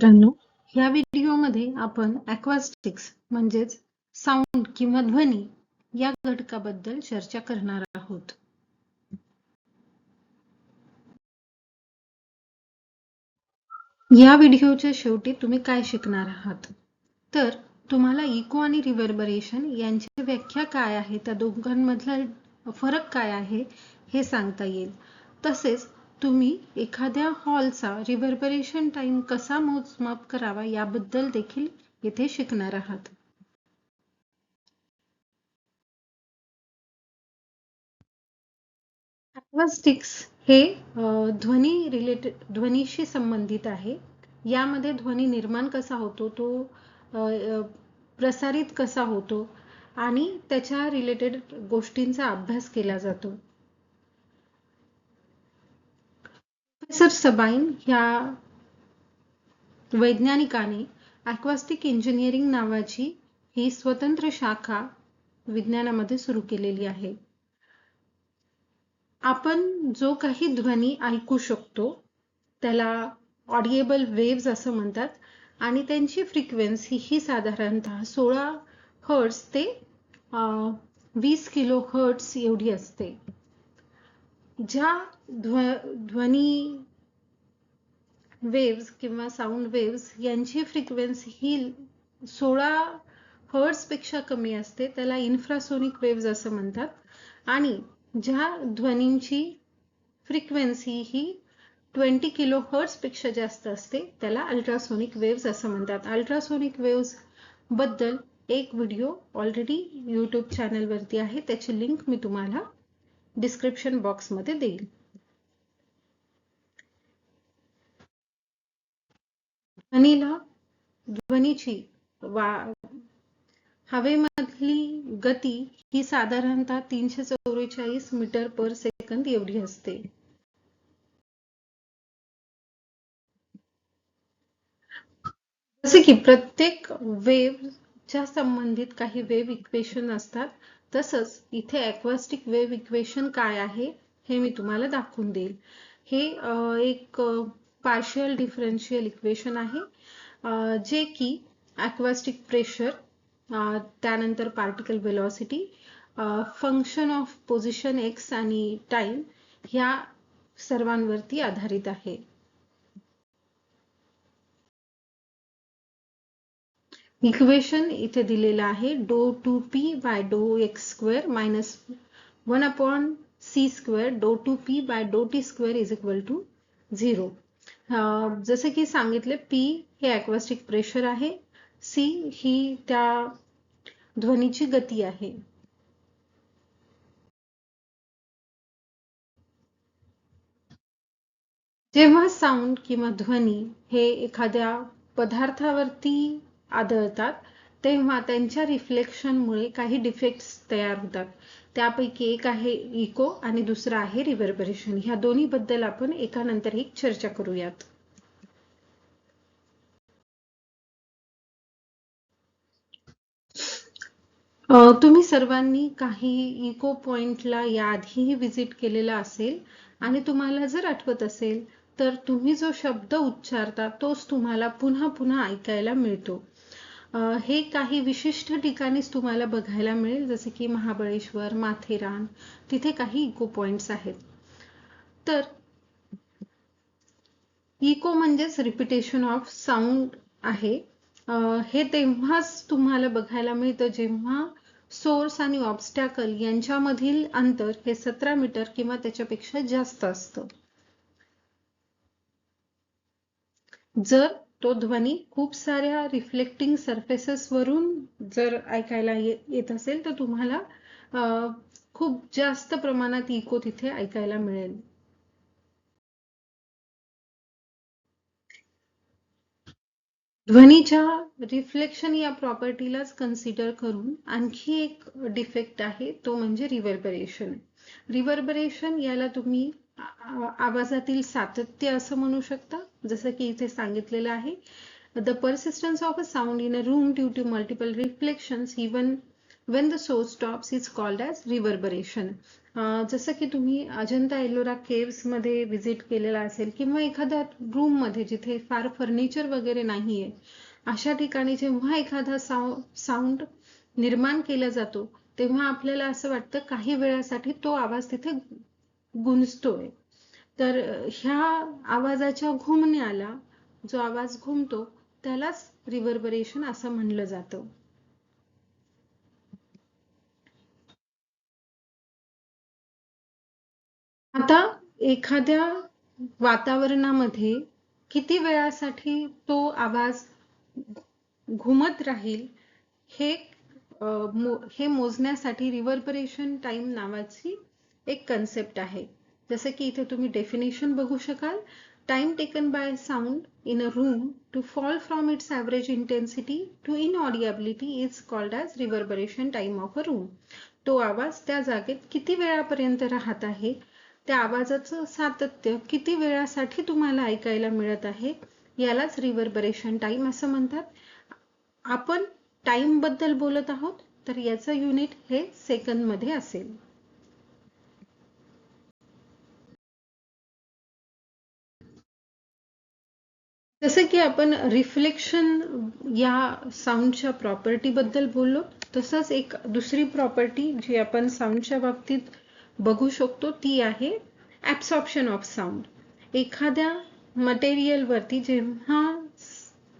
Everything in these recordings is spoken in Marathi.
मित्रांनो ह्या व्हिडिओमध्ये आपण अक्वास्टिक्स म्हणजेच साऊंड किंवा ध्वनी या घटकाबद्दल चर्चा करणार आहोत. या व्हिडिओच्या शेवटी तुम्ही काय शिकणार आहात? तर तुम्हाला इको आणि रिव्हर्बरेशन यांची व्याख्या काय आहे? त्या दोघांमधला फरक काय आहे? हे सांगता येईल. तसेच तुम्ही एखाद्या हॉलचा रिव्हर्बरेशन टाइम कसा मोजमाप करावा याबद्दल देखील येथे शिकणार आहात. ॲक्वास्टिक्स हे ध्वनी रिलेटेड ध्वनीशी संबंधित आहे. यामध्ये ध्वनी निर्माण कसा होतो तो प्रसारित कसा होतो आणि त्याच्या रिलेटेड गोष्टींचा अभ्यास केला जातो. प्रोफेसर सबाईन ह्या वैज्ञानिकाने ॲक्वास्टिक इंजिनिअरिंग नावाची ही स्वतंत्र शाखा विज्ञानामध्ये सुरू केलेली आहे. आपण जो काही ध्वनी ऐकू शकतो त्याला ऑडिएबल वेव्स असं म्हणतात आणि त्यांची फ्रिक्वेन्सी ही साधारणतः सोळा हर्ट्स ते वीस किलो हर्ट्स एवढी असते. ज्या ध्व ध्वनी वेव्स किंवा साऊंड वेव्स यांची फ्रिक्वेन्सी ही सोळा हर्ट्सपेक्षा कमी असते. त्याला इन्फ्रासोनिक वेव्स असं म्हणतात. आणि ज्या ध्वनींची फ्रिक्वेन्सी ही ट्वेंटी किलो हर्ट्सपेक्षा जास्त असते त्याला अल्ट्रासोनिक वेव्स असं म्हणतात. अल्ट्रासोनिक वेव्सबद्दल एक व्हिडिओ ऑलरेडी यूट्यूब चॅनलवरती आहे. त्याची लिंक मी तुम्हाला डिस्क्रिप्शन बॉक्समध्ये देईल. ध्वनीला ध्वनीची वा हवेमधली गती ही साधारणतः तीनशे चौवेचाळीस मीटर पर सेकंद एवढी असते. जसे की प्रत्येक वेव्हच्या संबंधित काही वेव्ह इक्वेशन असतात तसंच इथे ॲक्वास्टिक वेव्ह इक्वेशन काय आहे हे मी तुम्हाला दाखवून देईल. हे एक पार्शियल डिफरन्शियल इक्वेशन आहे जे की अक्वास्टिक प्रेशर त्यानंतर particle velocity function of position x आणि टाइम ह्या सर्वांवरती आधारित आहे. इक्वेशन इथे दिलेलं आहे do two p by do x square minus one upon c square do two p by do t square is equal to zero जसं की सांगितले पी हे ॲक्वास्टिक प्रेशर आहे. सी ही त्या ध्वनीची गती आहे. जेव्हा साऊंड किंवा ध्वनी हे एखाद्या पदार्थावरती आढळतात तेव्हा त्यांच्या रिफ्लेक्शनमुळे काही डिफेक्ट्स तयार होतात. त्यापैकी एक आहे इको आणि दुसरा आहे रिव्हर्बरेशन ह्या दोन्ही बद्दल आपण एकानंतर एक चर्चा करूयात. तुम्ही सर्वांनी काही इको पॉइंटला याआधीही व्हिजिट केलेला असेल आणि तुम्हाला जर आठवत असेल तर तुम्ही जो शब्द उच्चारता तोच तुम्हाला पुन्हा पुन्हा ऐकायला मिळतो. हे काही विशिष्ट ठिकाणीच तुम्हाला बघायला मिळेल जसे की महाबळेश्वर माथेरान तिथे काही इको पॉइंट्स आहेत. तर इको म्हणजेच रिपिटेशन ऑफ साऊंड आहे. हे तेव्हाच तुम्हाला बघायला मिळतं जेव्हा सोर्स आणि ऑब्स्टॅकल यांच्यामधील अंतर हे सतरा मीटर किंवा त्याच्यापेक्षा जास्त असतं. जर तो ध्वनी खूप साऱ्या रिफ्लेक्टिंग सरफेसेसवरून जर ऐकायला येत असेल तर तुम्हाला खूप जास्त प्रमाणात इको तिथे ऐकायला मिळेल. ध्वनीच्या रिफ्लेक्शन या प्रॉपर्टीलाच कन्सिडर करून आणखी एक डिफेक्ट आहे तो म्हणजे रिव्हर्बरेशन रिव्हर्बरेशन याला तुम्ही आवाजातील सातत्य असं म्हणू शकता? जसं की इथे सांगितलेलं आहे the persistence of a sound in a room due to multiple reflections even when the so stops is called as reverberation जसं की तुम्ही अजंता एलोरा केव्समध्ये व्हिजिट केलेला असेल किंवा एखाद्या रूममध्ये जिथे फार फर्निचर वगैरे नाहीये अशा ठिकाणी जेव्हा एखादा साऊंड निर्माण केला जातो तेव्हा आपल्याला असं वाटतं काही वेळासाठी तो आवाज तिथे गुंजतोय. तर ह्या आवाजाच्या घुमण्याला जो आवाज घुमतो त्यालाच रिव्हर्बरेशन असं म्हणलं जातं. आता एखाद्या वातावरणामध्ये किती वेळासाठी तो आवाज घुमत राहील हे हे मोजण्यासाठी रिव्हर्बरेशन टाइम नावाची एक कन्सेप्ट आहे. जसं की इथे तुम्ही डेफिनेशन बघू शकाल. Time taken by sound in a room to fall from its average intensity to inaudibility is called as reverberation time of a room तो आवाज त्या जागेत किती वेळापर्यंत राहत आहे? त्या आवाजाचं सातत्य किती वेळासाठी तुम्हाला ऐकायला मिळत आहे? यालाच रिव्हर्बरेशन टाइम असं म्हणतात. आपण टाइमबद्दल बोलत आहोत तर याचं युनिट हे सेकंदमध्ये असेल. जसं की आपण रिफ्लेक्शन या साऊंडच्या प्रॉपर्टी बद्दल बोललो तसंच एक दुसरी प्रॉपर्टी जी आपण साऊंडच्या बाबतीत बघू शकतो ती आहे ऍब्सॉर्प्शन ऑफ साऊंड एखाद्या मटेरियल वरती जेव्हा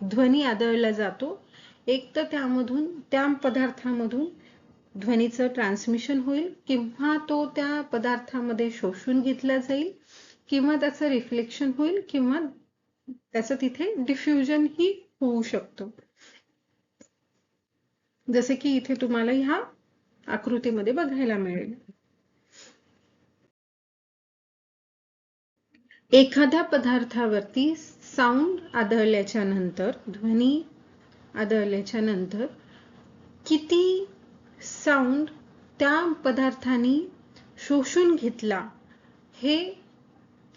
ध्वनी आदळला जातो एक तर त्यामधून त्या पदार्थामधून ध्वनीचं ट्रान्समिशन होईल किंवा तो त्या पदार्थामध्ये शोषून घेतला जाईल किंवा त्याचं रिफ्लेक्शन होईल किंवा त्याचं तिथे डिफ्युजन ही होऊ शकतो. जसे की इथे तुम्हाला ह्या आकृतीमध्ये बघायला मिळेल. एखाद्या पदार्थावरती साऊंड आदळल्याच्या नंतर ध्वनी आदळल्याच्या नंतर किती साऊंड त्या पदार्थाने शोषून घेतला हे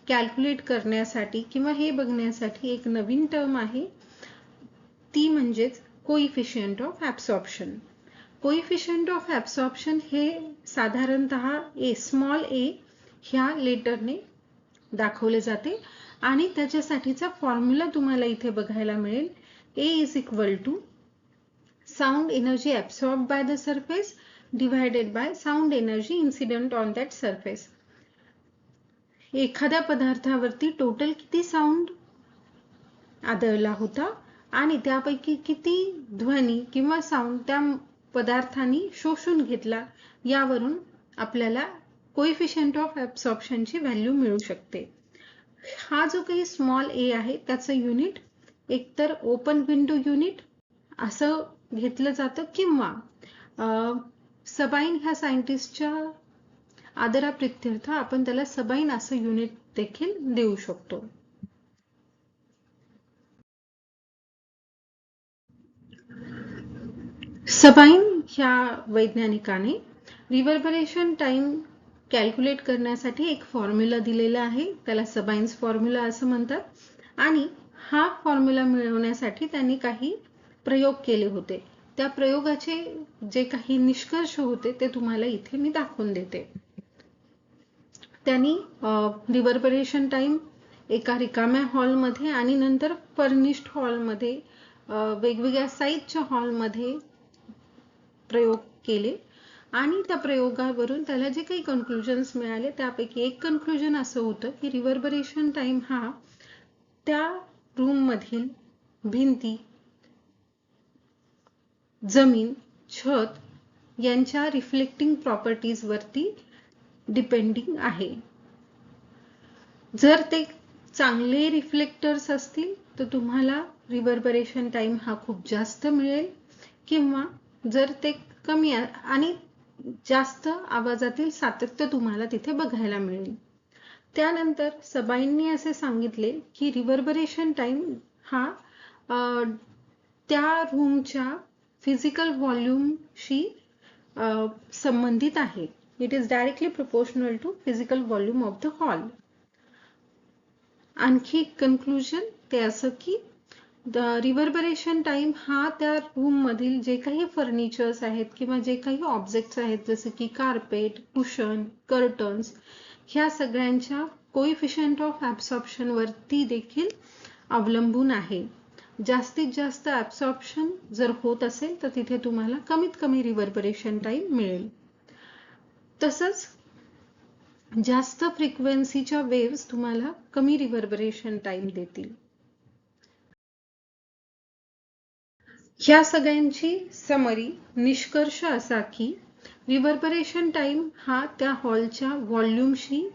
कॅल्क्युलेट करण्यासाठी किंवा हे बघण्यासाठी एक नवीन टर्म आहे. ती म्हणजेच coefficient of absorption coefficient of absorption हे साधारणतः ए स्मॉल ए ह्या लेटरने दाखवले जाते. आणि त्याच्यासाठीचा फॉर्म्युला तुम्हाला इथे बघायला मिळेल. A is equal to sound energy absorb by the surface divided by sound energy incident on that surface एखाद्या पदार्थावरती टोटल किती साऊंड आदळला होता आणि त्यापैकी किती ध्वनी किंवा साऊंड त्या पदार्थांनी शोषून घेतला यावरून आपल्याला कोइफिशियंट ऑफ ऍब्सॉर्प्शनची व्हॅल्यू मिळू शकते. हा जो काही स्मॉल ए आहे त्याचं युनिट एकतर ओपन विंडो युनिट असं घेतलं जातं किंवा सबाईन ह्या सायंटिस्टच्या आदराप्रित्यर्थ आपण त्याला सबाईन असं युनिट देखील देऊ शकतो. सबाईन ह्या वैज्ञानिकाने रिव्हर्बरेशन टाइम कॅल्क्युलेट करण्यासाठी एक फॉर्म्युला दिलेला आहे. त्याला सबाईन्स फॉर्म्युला असं म्हणतात. आणि हा फॉर्म्युला मिळवण्यासाठी त्यांनी काही प्रयोग केले होते. त्या प्रयोगाचे जे काही निष्कर्ष होते ते तुम्हाला इथे मी दाखवून देते. त्यांनी रिव्हर्बरेशन टाइम एका रिकाम्या हॉलमध्ये आणि नंतर फर्निश्ड हॉलमध्ये वेगवेगळ्या साईजच्या हॉलमध्ये प्रयोग केले. आणि त्या प्रयोगावरून त्याला जे काही कन्क्लुजन्स मिळाले त्यापैकी एक कन्क्लुजन असं होतं की रिव्हर्बरेशन टाइम हा त्या रूम मधील भिंती जमीन छत यांच्या रिफ्लेक्टिंग प्रॉपर्टीज वरती डिपेंडिंग आहे. जर ते चांगले रिफ्लेक्टर्स असतील तर तुम्हाला रिव्हर्बरेशन टाइम हा खूप जास्त मिळेल. किंवा जर ते कमी आणि जास्त आवाजातील सातत्य तुम्हाला तिथे बघायला मिळेल. त्यानंतर सबाईंनी असे सांगितले की रिव्हर्बरेशन टाइम हा त्या रूमच्या फिजिकल व्हॉल्यूमशी संबंधित आहे. It is directly proportional to physical volume of the hall आणखी कन्क्लुजन ते असं की रिव्हर्बरेशन टाइम हा त्या रूम मधील जे काही फर्निचर्स आहेत किंवा जे काही ऑब्जेक्ट्स आहेत जसे की कार्पेट कुशन कर्टन्स ह्या सगळ्यांच्या कोइफिशियंट ऑफ ऍब्सॉर्प्शन वरती देखील अवलंबून आहे. जास्तीत जास्त ऍब्सॉर्प्शन जर होत असेल तर तिथे तुम्हाला कमीत कमी रिव्हर्बरेशन टाइम मिळेल. तसंच जास्त फ्रिक्वेन्सीच्या वेव्स तुम्हाला कमी रिव्हर्बरेशन टाइम देतील. ह्या सगळ्यांची समरी निष्कर्ष असा की रिव्हर्बरेशन टाइम हा त्या हॉलच्या व्हॉल्यूमशी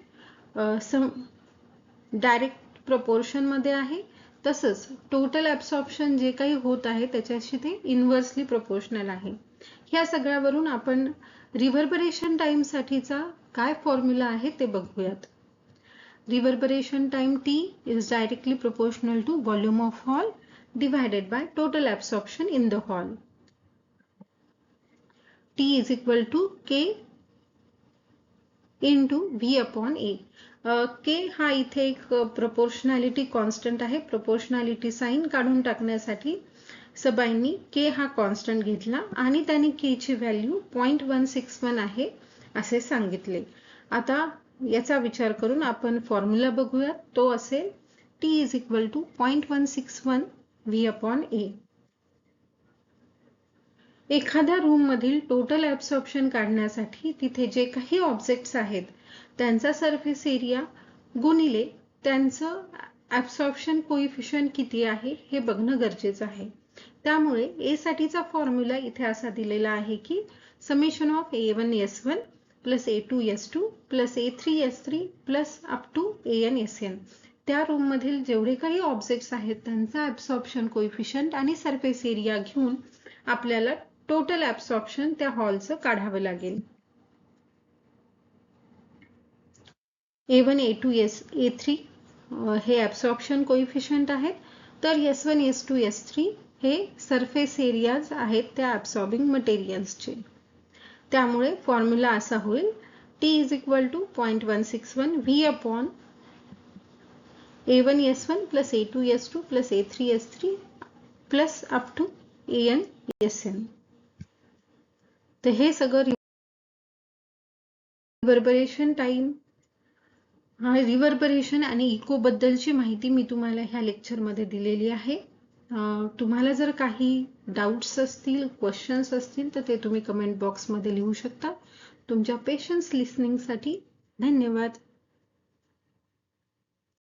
डायरेक्ट प्रपोर्शनमध्ये आहे. तसंच टोटल ऍब्सॉर्प्शन जे काही होत आहे त्याच्याशी ते इन्व्हर्सली प्रपोर्शनल आहे. ह्या सगळ्यावरून आपण रिव्हर्बरेशन टाइम साठीचा काय फॉर्म्युला आहे ते बघूयात. Reverberation time T is directly proportional to volume of hall divided by total absorption in the hall T is equal to K into V upon A K हा इथे एक प्रपोर्शनॅलिटी कॉन्स्टंट आहे. प्रपोर्शनॅलिटी साईन काढून टाकण्यासाठी सबाईंनी के हा कॉन्स्टंट घेतला आणि त्यांनी के ची value point one six one आहे असे सांगितले. आता याचा विचार करून आपण फॉर्म्युला बघूयात तो असेल t is equal to point one six one v upon a एखाद्या रूम मधील टोटल ऍब्सॉर्प्शन काढण्यासाठी तिथे जे काही ऑब्जेक्ट्स आहेत त्यांचा सरफेस एरिया गुणिले त्यांचं ॲब्सॉर्प्शन कोइफिशियंट किती आहे हे बघणं गरजेचं आहे. त्यामुळे ए साठीचा फॉर्म्युला इथे असा दिलेला आहे की summation of A one S one plus A two S two plus A three S three plus up to A N S N त्या रूम मधील जेवढे काही ऑब्जेक्ट्स आहेत त्यांचा ऍब्सॉर्प्शन कोइफिशियंट आणि सरफेस एरिया घेऊन आपल्याला टोटल ॲब्सॉर्प्शन त्या हॉलचं काढावं लागेल. A one a two s a three हे ॲब्सॉर्प्शन कोइफिशियंट आहेत. तर s one s two s three हे सरफेस एरियाज आहेत त्या ॲब्सॉर्बिंग मटेरियल्सचे त्यामुळे फॉर्म्युला असा होईल. T is equal to point one six one V upon A one S one plus A two S two plus A three S three plus up to A N S N तर हे सगळं रिव्हर्बरेशन टाइम रिव्हर्बरेशन आणि इकोबद्दलची माहिती मी तुम्हाला ह्या लेक्चरमध्ये दिलेली आहे. तुम्हाला जर काही डाऊट्स असतील क्वेश्चन्स असतील तर ते तुम्ही कमेंट बॉक्समध्ये लिहू शकता. तुमच्या पेशन्स लिसनिंगसाठी धन्यवाद.